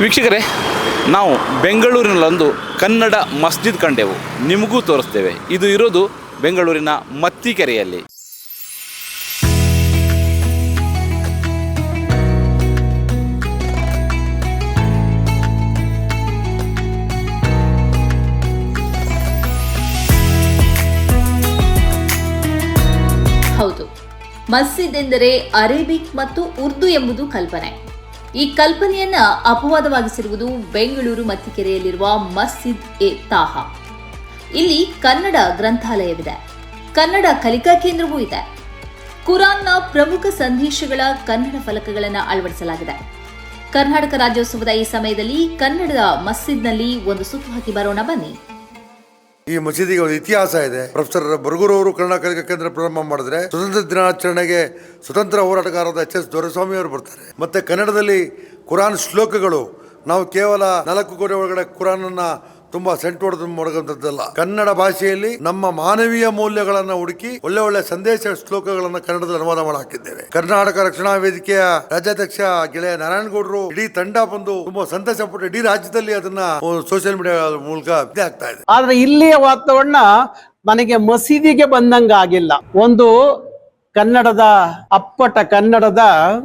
ವೀಕ್ಷಕರೇ, ನಾವು ಬೆಂಗಳೂರಿನಲ್ಲೊಂದು ಕನ್ನಡ ಮಸ್ಜಿದ್ ಕಂಡೆವು. ನಿಮಗೂ ತೋರಿಸ್ತೇವೆ. ಇದು ಇರೋದು ಬೆಂಗಳೂರಿನ ಮತ್ತಿಕೆರೆಯಲ್ಲಿ. ಹೌದು. ಮಸ್ಜಿದ್ ಎಂದರೆ ಅರೇಬಿಕ್ ಮತ್ತು ಉರ್ದು ಎಂಬುದು ಕಲ್ಪನೆ. ಈ ಕಲ್ಪನೆಯನ್ನ ಅಪವಾದವಾಗಿಸಿರುವುದು ಬೆಂಗಳೂರು ಮತ್ತಿಕೆರೆಯಲ್ಲಿರುವ ಮಸ್ಜಿದ್ ಎ ತಾಹ. ಇಲ್ಲಿ ಕನ್ನಡ ಗ್ರಂಥಾಲಯವಿದೆ. ಕನ್ನಡ ಕಲಿಕಾ ಕೇಂದ್ರವೂ ಇದೆ. ಕುರಾನ್ನ ಪ್ರಮುಖ ಸಂದೇಶಗಳ ಕನ್ನಡ ಫಲಕಗಳನ್ನು ಅಳವಡಿಸಲಾಗಿದೆ. ಕರ್ನಾಟಕ ರಾಜ್ಯೋತ್ಸವದ ಈ ಸಮಯದಲ್ಲಿ ಕನ್ನಡದ ಮಸ್ಜಿದ್ನಲ್ಲಿ ಒಂದು ಸುತ್ತು ಹಾಕಿ ಬರೋಣ ಬನ್ನಿ. ಈ ಮಸೀದಿಗೆ ಒಂದು ಇತಿಹಾಸ ಇದೆ. ಪ್ರೊಫೆಸರ್ ಬರಗೂರು ಅವರು ಕನ್ನಡ ಕಲಿಕಾ ಕೇಂದ್ರ ಪ್ರಾರಂಭ ಮಾಡಿದ್ರೆ ಸ್ವತಂತ್ರ ದಿನಾಚರಣೆಗೆ ಸ್ವತಂತ್ರ ಹೋರಾಟಗಾರರಾದ ಎಚ್ ಎಸ್ ದೊರೆಸ್ವಾಮಿ ಅವರು ಬರ್ತಾರೆ. ಮತ್ತೆ ಕನ್ನಡದಲ್ಲಿ ಕುರಾನ್ ಶ್ಲೋಕಗಳು ನಾವು ಕೇವಲ ನಾಲ್ಕು ಕೋಟಿ ಒಳಗಡೆ ಕುರಾನ್ ಅನ್ನ ತುಂಬಾ ಸೆಂಟ್ ಹೊಡೆದು ಕನ್ನಡ ಭಾಷೆಯಲ್ಲಿ ನಮ್ಮ ಮಾನವೀಯ ಮೌಲ್ಯಗಳನ್ನ ಹುಡುಕಿ ಒಳ್ಳೆ ಒಳ್ಳೆ ಸಂದೇಶ ಶ್ಲೋಕಗಳನ್ನ ಕನ್ನಡದಲ್ಲಿ ಅನುವಾದ ಮಾಡಾಕಿದ್ದೇವೆ ಕರ್ನಾಟಕ ರಕ್ಷಣಾ ವೇದಿಕೆಯ ರಾಜ್ಯಾಧ್ಯಕ್ಷ ಗೆಳೆಯ ನಾರಾಯಣಗೌಡರು ಇಡೀ ತಂಡ ಬಂದು ತುಂಬಾ ಸಂತೋಷ ಪಟ್ಟು ಇಡೀ ರಾಜ್ಯದಲ್ಲಿ ಅದನ್ನ ಸೋಷಿಯಲ್ ಮೀಡಿಯಾ ಮೂಲಕ ಆಗ್ತಾ ಇದೆ. ಆದ್ರೆ ಇಲ್ಲಿಯ ವಾತಾವರಣ ನನಗೆ ಮಸೀದಿಗೆ ಬಂದಂಗ ಆಗಿಲ್ಲ. ಒಂದು ಕನ್ನಡದ ಅಪ್ಪಟ ಕನ್ನಡದ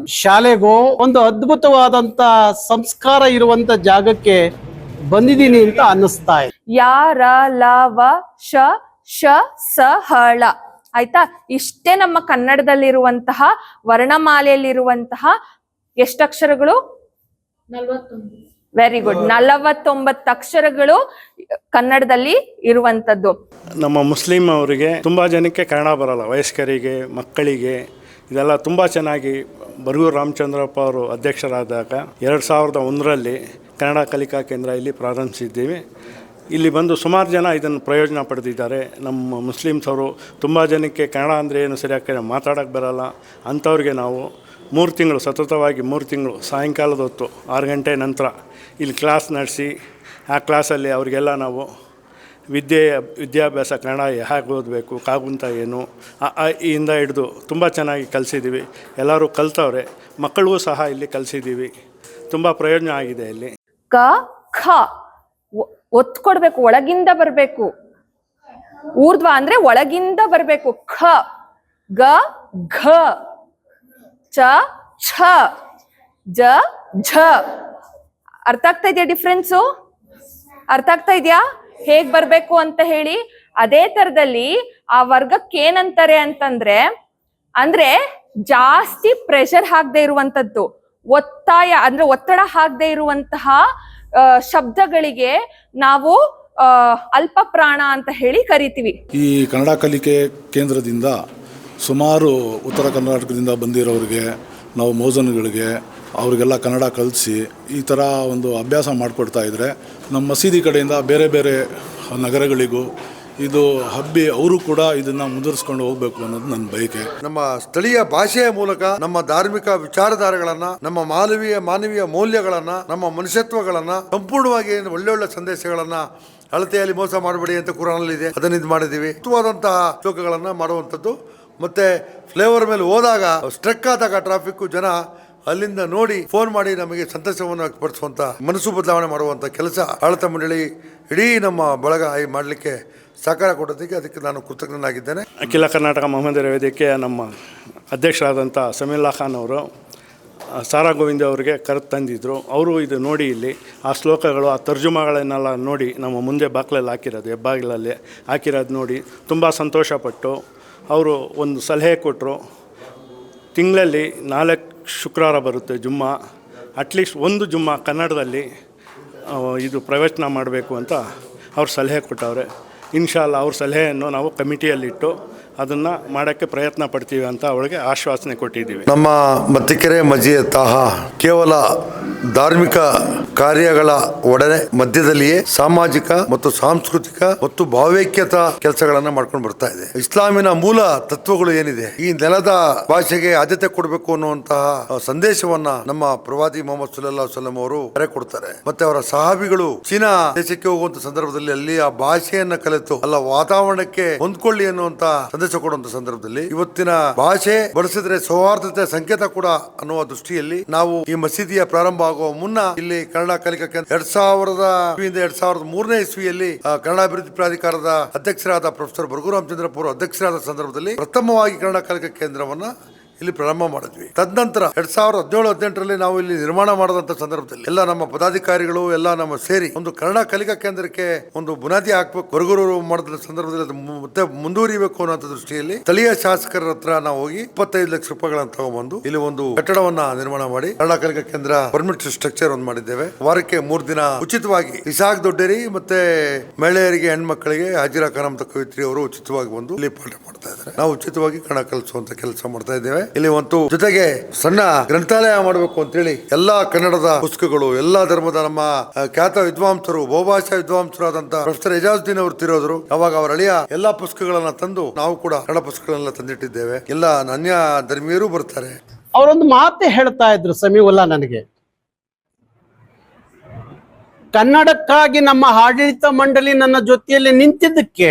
ಶಾಲೆಗೋ ಒಂದು ಅದ್ಭುತವಾದಂತ ಸಂಸ್ಕಾರ ಇರುವಂತ ಜಾಗಕ್ಕೆ ಬಂದಿದ್ದೀನಿ ಅಂತ ಅನ್ನಿಸ್ತಾ ಇದೆ. ಯಾರ ಲವ ಲ ವ ಶ ಶ ಸ ಹಳ ಆಯ್ತಾ? ಇಷ್ಟೇ ನಮ್ಮ ಕನ್ನಡದಲ್ಲಿರುವಂತಹ ವರ್ಣಮಾಲೆಯಲ್ಲಿರುವಂತಹ ಎಷ್ಟಕ್ಷರಗಳು? ವೆರಿ ಗುಡ್ ನಲವತ್ತೊಂಬತ್ತು ಅಕ್ಷರಗಳು ಕನ್ನಡದಲ್ಲಿ ಇರುವಂತದ್ದು ನಮ್ಮ ಮುಸ್ಲಿಂ ಅವರಿಗೆ ತುಂಬಾ ಜನಕ್ಕೆ ಕನ್ನಡ ಬರಲ್ಲ. ವಯಸ್ಕರಿಗೆ ಮಕ್ಕಳಿಗೆ. ಇದೆಲ್ಲ ತುಂಬಾ ಚೆನ್ನಾಗಿ ಬರಗೂರು ರಾಮಚಂದ್ರಪ್ಪ ಅವರು ಅಧ್ಯಕ್ಷರಾದಾಗ ಎರಡು ಸಾವಿರದ ಒಂದರಲ್ಲಿ ಕನ್ನಡ ಕಲಿಕಾ ಕೇಂದ್ರ ಇಲ್ಲಿ ಪ್ರಾರಂಭಿಸಿದ್ದೀವಿ. ಇಲ್ಲಿ ಬಂದು ಸುಮಾರು ಜನ ಇದನ್ನು ಪ್ರಯೋಜನ ಪಡೆದಿದ್ದಾರೆ. ನಮ್ಮ ಮುಸ್ಲಿಮ್ಸ್ ಅವರು ತುಂಬ ಜನಕ್ಕೆ ಕನ್ನಡ ಅಂದರೆ ಏನು ಸರಿಯಾಗಿ ಮಾತಾಡೋಕೆ ಬರಲ್ಲ. ಅಂಥವ್ರಿಗೆ ನಾವು ಮೂರು ತಿಂಗಳು, ಸತತವಾಗಿ ಮೂರು ತಿಂಗಳು, ಸಾಯಂಕಾಲದ ಹೊತ್ತು, ಆರು ಗಂಟೆ ನಂತರ ಇಲ್ಲಿ ಕ್ಲಾಸ್ ನಡೆಸಿ, ಆ ಕ್ಲಾಸಲ್ಲಿ ಅವರಿಗೆಲ್ಲ ನಾವು ವಿದ್ಯೆ, ವಿದ್ಯಾಭ್ಯಾಸ, ಕನ್ನಡ ಹೇಗೆ ಓದಬೇಕು, ಕಾಗುಂತ ಏನು, ಆ ಇಯಿಂದ ಹಿಡಿದು ತುಂಬ ಚೆನ್ನಾಗಿ ಕಲಿಸಿದ್ದೀವಿ. ಎಲ್ಲರೂ ಕಲ್ತವ್ರೆ, ಮಕ್ಕಳಿಗೂ ಸಹ ಇಲ್ಲಿ ಕಲಿಸಿದ್ದೀವಿ. ತುಂಬ ಪ್ರಯೋಜನ ಆಗಿದೆ ಇಲ್ಲಿ. ಕ, ಖ. ಒತ್ತು ಕೊಡ್ಬೇಕು ಒಳಗಿಂದ ಬರ್ಬೇಕು. ಊರ್ಧ್ವ ಅಂದ್ರೆ ಒಳಗಿಂದ ಬರ್ಬೇಕು. ಖ, ಗ, ಘ. ಚ, ಛ. ಜ, ಝ. ಅರ್ಥ ಆಗ್ತಾ ಇದೆಯಾ ಡಿಫ್ರೆನ್ಸು ಅರ್ಥ ಆಗ್ತಾ ಇದೆಯಾ? ಹೇಗ್ ಬರ್ಬೇಕು ಅಂತ ಹೇಳಿ. ಅದೇ ತರದಲ್ಲಿ ಆ ವರ್ಗಕ್ಕೆ ಏನಂತಾರೆ ಅಂತಂದ್ರೆ, ಅಂದ್ರೆ ಜಾಸ್ತಿ ಪ್ರೆಷರ್ ಹಾಕದೆ ಇರುವಂತದ್ದು. ಒತ್ತಾಯ ಅಂದ್ರೆ ಒತ್ತಡ ಹಾಕದೆ ಇರುವಂತಹ ಶಬ್ದಗಳಿಗೆ ನಾವು ಅಲ್ಪ ಪ್ರಾಣ ಅಂತ ಹೇಳಿ ಕರಿತೀವಿ. ಈ ಕನ್ನಡ ಕಲಿಕೆ ಕೇಂದ್ರದಿಂದ ಸುಮಾರು ಉತ್ತರ ಕರ್ನಾಟಕದಿಂದ ಬಂದಿರೋರಿಗೆ, ನಾವು ಮೋಜನ್ಗಳಿಗೆ, ಅವರಿಗೆಲ್ಲ ಕನ್ನಡ ಕಲಿಸಿ ಈ ಥರ ಒಂದು ಅಭ್ಯಾಸ ಮಾಡಿಕೊಡ್ತಾ ಇದ್ದರೆ ನಮ್ಮ ಮಸೀದಿ ಕಡೆಯಿಂದ ಬೇರೆ ಬೇರೆ ನಗರಗಳಿಗೂ ಇದು ಹಬ್ಬಿ ಅವರು ಕೂಡ ಇದನ್ನ ಮುಂದುವರಿಸ್ಕೊಂಡು ಹೋಗಬೇಕು ಅನ್ನೋದು ನನ್ನ ಬಯಕೆ. ನಮ್ಮ ಸ್ಥಳೀಯ ಭಾಷೆಯ ಮೂಲಕ ನಮ್ಮ ಧಾರ್ಮಿಕ ವಿಚಾರಧಾರೆಗಳನ್ನ, ನಮ್ಮ ಮಾನವೀಯ ಮಾನವೀಯ ಮೌಲ್ಯಗಳನ್ನ, ನಮ್ಮ ಮನುಷ್ಯತ್ವಗಳನ್ನ ಸಂಪೂರ್ಣವಾಗಿ ಒಳ್ಳೆ ಒಳ್ಳೆ ಸಂದೇಶಗಳನ್ನ ಅಳತೆಯಲ್ಲಿ ಮೋಸ ಮಾಡಬೇಡಿ ಅಂತ ಕುರಾನಲ್ಲಿ ಇದೆ. ಅದನ್ನ ಇದು ಮಾಡಿದ್ದೀವಿ. ಮುಖ್ಯವಾದಂತಹ ಶೋಕಗಳನ್ನ ಮಾಡುವಂಥದ್ದು. ಮತ್ತೆ ಫ್ಲೇವರ್ ಮೇಲೆ ಹೋದಾಗ ಸ್ಟ್ರಕ್ ಆದಾಗ ಟ್ರಾಫಿಕ್ ಜನ ಅಲ್ಲಿಂದ ನೋಡಿ ಫೋನ್ ಮಾಡಿ ನಮಗೆ ಸಂತಸವನ್ನು ವ್ಯಕ್ತಪಡಿಸುವಂತ ಮನಸ್ಸು ಬದಲಾವಣೆ ಮಾಡುವಂತ ಕೆಲಸ ಆಡಳಿತ ಮಂಡಳಿ ಇಡೀ ನಮ್ಮ ಬಳಗ ಮಾಡಲಿಕ್ಕೆ ಸಹಕಾರ ಕೊಡೋದಕ್ಕೆ ಅದಕ್ಕೆ ನಾನು ಕೃತಜ್ಞನಾಗಿದ್ದೇನೆ. ಅಖಿಲ ಕರ್ನಾಟಕ ಮಹಮ್ಮದರ ವೇದಿಕೆಯ ನಮ್ಮ ಅಧ್ಯಕ್ಷರಾದಂಥ ಸಮೀಲ್ಲಾ ಖಾನ್ ಅವರು ಸಾರಾ ಗೋವಿಂದ ಅವರಿಗೆ ಕರೆ ತಂದಿದ್ದರು ಅವರು ಇದು ನೋಡಿ ಇಲ್ಲಿ ಆ ಶ್ಲೋಕಗಳು, ಆ ತರ್ಜುಮಾಗಳನ್ನೆಲ್ಲ ನೋಡಿ ನಮ್ಮ ಮುಂದೆ ಬಾಕ್ಲಲ್ಲಿ ಹಾಕಿರೋದು, ಹೆಬ್ಬಾಗಿಲಲ್ಲಿ ಹಾಕಿರೋದು ನೋಡಿ ತುಂಬ ಸಂತೋಷಪಟ್ಟು ಅವರು ಒಂದು ಸಲಹೆ ಕೊಟ್ಟರು ತಿಂಗಳಲ್ಲಿ ನಾಲ್ಕು ಶುಕ್ರವಾರ ಬರುತ್ತೆ ಜುಮ್ಮ. ಅಟ್ಲೀಸ್ಟ್ ಒಂದು ಜುಮ್ಮ ಕನ್ನಡದಲ್ಲಿ ಇದು ಪ್ರವಚನ ಮಾಡಬೇಕು ಅಂತ ಅವ್ರು ಸಲಹೆ ಕೊಟ್ಟವ್ರೆ. ಇನ್ಶಾಲ್ಲ ಅವ್ರ ಸಲಹೆಯನ್ನು ನಾವು ಕಮಿಟಿಯಲ್ಲಿಟ್ಟು ಅದನ್ನು ಮಾಡೋಕ್ಕೆ ಪ್ರಯತ್ನ ಪಡ್ತೀವಿ ಅಂತ ಅವಳಿಗೆ ಆಶ್ವಾಸನೆ ಕೊಟ್ಟಿದ್ದೀವಿ. ನಮ್ಮ ಮತ್ತಿಕೆರೆ ಮಜಿಯ ತಾಹ ಕೇವಲ ಧಾರ್ಮಿಕ ಕಾರ್ಯಗಳ ಒಡನೆ ಮಧ್ಯದಲ್ಲಿಯೇ ಸಾಮಾಜಿಕ ಮತ್ತು ಸಾಂಸ್ಕೃತಿಕ ಮತ್ತು ಭಾವೈಕ್ಯತಾ ಕೆಲಸಗಳನ್ನ ಮಾಡ್ಕೊಂಡು ಬರ್ತಾ ಇದೆ. ಇಸ್ಲಾಮಿನ ಮೂಲ ತತ್ವಗಳು ಏನಿದೆ? ಈ ನೆಲದ ಭಾಷೆಗೆ ಆದ್ಯತೆ ಕೊಡಬೇಕು ಅನ್ನುವಂತಹ ಸಂದೇಶವನ್ನ ನಮ್ಮ ಪ್ರವಾದಿ ಮೊಹಮ್ಮದ್ ಸುಲ್ಲಾ ವಸಲ್ಲಂ ಅವರು ಕರೆ ಕೊಡ್ತಾರೆ. ಮತ್ತೆ ಅವರ ಸಹಾಬಿಗಳು ಚೀನಾ ದೇಶಕ್ಕೆ ಹೋಗುವಂತ ಸಂದರ್ಭದಲ್ಲಿ ಅಲ್ಲಿ ಆ ಭಾಷೆಯನ್ನ ಕಲಿತು ಬೆರೆತು ಅಲ್ಲ, ವಾತಾವರಣಕ್ಕೆ ಹೊಂದ್ಕೊಳ್ಳಿ ಅನ್ನುವಂತ ಸಂದೇಶ ಕೊಡುವಂತ ಸಂದರ್ಭದಲ್ಲಿ ಇವತ್ತಿನ ಭಾಷೆ ಬಳಸಿದ್ರೆ ಸೌಹಾರ್ದತೆ ಸಂಕೇತ ಕೂಡ ಅನ್ನುವ ದೃಷ್ಟಿಯಲ್ಲಿ ನಾವು ಈ ಮಸೀದಿಯ ಪ್ರಾರಂಭ ಆಗುವ ಮುನ್ನ ಇಲ್ಲಿ ಕನ್ನಡ ಕಲಿಕಾ ಕೇಂದ್ರ ಎರಡ್ ಸಾವಿರದ ಎರಡ್ ಸಾವಿರದ ಮೂರನೇ ಇಸ್ವಿಯಲ್ಲಿ ಕನ್ನಡ ಅಭಿವೃದ್ಧಿ ಪ್ರಾಧಿಕಾರದ ಅಧ್ಯಕ್ಷರಾದ ಪ್ರೊಫೆಸರ್ ಬರಗು ರಾಮಚಂದ್ರಪ್ಪ ಅಧ್ಯಕ್ಷರಾದ ಸಂದರ್ಭದಲ್ಲಿ ಪ್ರಥಮವಾಗಿ ಕನ್ನಡ ಕಲಿಕಾ ಕೇಂದ್ರವನ್ನ ಇಲ್ಲಿ ಪ್ರಾರಂಭ ಮಾಡಿದ್ವಿ. ತದನಂತರ ಎರಡ್ ಸಾವಿರದ ಹದಿನೇಳು, ಹದಿನೆಂಟರಲ್ಲಿ ನಾವು ಇಲ್ಲಿ ನಿರ್ಮಾಣ ಮಾಡಿದಂತ ಸಂದರ್ಭದಲ್ಲಿ ಎಲ್ಲ ನಮ್ಮ ಪದಾಧಿಕಾರಿಗಳು ಎಲ್ಲ ನಮ್ಮ ಸೇರಿ ಒಂದು ಕನ್ನಡ ಕಲಿಕಾ ಕೇಂದ್ರಕ್ಕೆ ಒಂದು ಬುನಾದಿ ಹಾಕ್ಬೇಕು, ಹೊರಗುರು ಮಾಡಿದ ಸಂದರ್ಭದಲ್ಲಿ ಮತ್ತೆ ಮುಂದುವರಿಬೇಕು ಅನ್ನೋ ದೃಷ್ಟಿಯಲ್ಲಿ ಸ್ಥಳೀಯ ಶಾಸಕರ ಹತ್ರ ನಾವು ಹೋಗಿ ಇಪ್ಪತ್ತೈದು ಲಕ್ಷ ರೂಪಾಯಿಗಳನ್ನ ತಗೊಂಡ್ಬಂದು ಇಲ್ಲಿ ಒಂದು ಕಟ್ಟಡವನ್ನ ನಿರ್ಮಾಣ ಮಾಡಿ ಕನ್ನಡ ಕಲಿಕಾ ಕೇಂದ್ರ ಪರ್ಮಿಟ್ ಸ್ಟ್ರಕ್ಚರ್ ಒಂದು ಮಾಡಿದ್ದೇವೆ. ವಾರಕ್ಕೆ ಮೂರು ದಿನ ಉಚಿತವಾಗಿ ಇಸಾಕ್ ದೊಡ್ಡೇರಿ ಮತ್ತೆ ಮಹಿಳೆಯರಿಗೆ ಹೆಣ್ಮಕ್ಕಳಿಗೆ ಹಾಜಿರಾ ಖಾನಂ ಕವಿತ್ರಿ ಅವರು ಉಚಿತವಾಗಿ ಬಂದು ಇಲ್ಲಿ ಪಾಠ ಮಾಡ್ತಾ ಇದ್ದಾರೆ. ನಾವು ಉಚಿತವಾಗಿ ಕನ್ನಡ ಕಲಿಸುವಂತ ಕೆಲಸ ಮಾಡ್ತಾ ಇದ್ದೇವೆ. ಇಲ್ಲಿ ಒಂದು ಜೊತೆಗೆ ಸಣ್ಣ ಗ್ರಂಥಾಲಯ ಮಾಡಬೇಕು ಅಂತೇಳಿ ಎಲ್ಲಾ ಕನ್ನಡದ ಪುಸ್ತಕಗಳು, ಎಲ್ಲಾ ಧರ್ಮದ ನಮ್ಮ ಖ್ಯಾತ ವಿದ್ವಾಂಸರು, ಬಹುಭಾಷಾ ವಿದ್ವಾಂಸರಾದಂತಹ ಪ್ರೊಫೆಸರ್ ಎಜಾಜುದ್ದೀನ್ ಅವರು ತಿರೋದ್ರು. ಅವಾಗ ಅವರ ಅಳಿಯ ಎಲ್ಲಾ ಪುಸ್ತಕಗಳನ್ನ ತಂದು ನಾವು ಕೂಡ ಕನ್ನಡ ಪುಸ್ತಕಗಳನ್ನ ತಂದಿಟ್ಟಿದ್ದೇವೆ. ಎಲ್ಲ ಅನ್ಯ ಧರ್ಮೀಯರು ಬರ್ತಾರೆ. ಅವರೊಂದು ಮಾತೆ ಹೇಳ್ತಾ ಇದ್ರು ಸಮೀವಲ್ಲ ನನಗೆ. ಕನ್ನಡಕ್ಕಾಗಿ ನಮ್ಮ ಆಡಳಿತ ಮಂಡಳಿ ನನ್ನ ಜೊತೆಯಲ್ಲಿ ನಿಂತಿದ್ದಕ್ಕೆ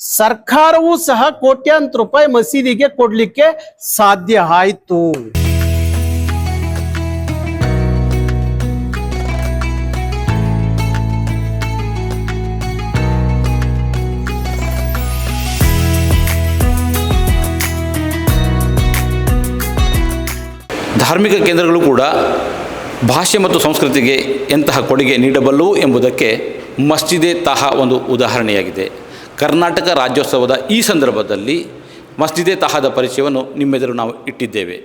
ಸರ್ಕಾರವೂ ಸಹ ಕೋಟ್ಯಾಂತರ ರೂಪಾಯಿ ಮಸೀದಿಗೆ ಕೊಡ್ಲಿಕ್ಕೆ ಸಾಧ್ಯ ಆಯಿತು. ಧಾರ್ಮಿಕ ಕೇಂದ್ರಗಳು ಕೂಡ ಭಾಷೆ ಮತ್ತು ಸಂಸ್ಕೃತಿಗೆ ಎಂತಹ ಕೊಡುಗೆ ನೀಡಬಲ್ಲವು ಎಂಬುದಕ್ಕೆ ಮಸ್ಜಿದೆ ತಹ ಒಂದು ಉದಾಹರಣೆಯಾಗಿದೆ. ಕರ್ನಾಟಕ ರಾಜ್ಯೋತ್ಸವದ ಈ ಸಂದರ್ಭದಲ್ಲಿ ಮಸ್ಜಿದೆ ತಹದ ಪರಿಚಯವನ್ನು ನಿಮ್ಮೆದುರು ನಾವು ಇಟ್ಟಿದ್ದೇವೆ.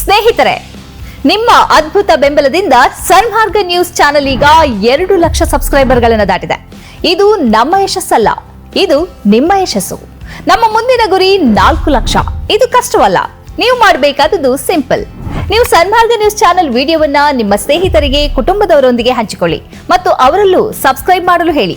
ಸ್ನೇಹಿತರೆ, ನಿಮ್ಮ ಅದ್ಭುತ ಬೆಂಬಲದಿಂದ ಸನ್ಮಾರ್ಗ ನ್ಯೂಸ್ ಚಾನೆಲ್ ಈಗ ಎರಡು ಲಕ್ಷ ಸಬ್ಸ್ಕ್ರೈಬರ್ಗಳನ್ನು ದಾಟಿದೆ. ಇದು ನಮ್ಮ ಯಶಸ್ಸಲ್ಲ, ಇದು ನಿಮ್ಮ ಯಶಸ್ಸು. ನಮ್ಮ ಮುಂದಿನ ಗುರಿ ನಾಲ್ಕು ಲಕ್ಷ. ಇದು ಕಷ್ಟವಲ್ಲ, ನೀವು ಮಾಡಬೇಕಾದದ್ದು ಸಿಂಪಲ್. ನೀವು ಸನ್ಮಾರ್ಗ ನ್ಯೂಸ್ ಚಾನೆಲ್ ವಿಡಿಯೋವನ್ನ ನಿಮ್ಮ ಸ್ನೇಹಿತರಿಗೆ, ಕುಟುಂಬದವರೊಂದಿಗೆ ಹಂಚಿಕೊಳ್ಳಿ ಮತ್ತು ಅವರಲ್ಲೂ ಸಬ್ಸ್ಕ್ರೈಬ್ ಮಾಡಲು ಹೇಳಿ.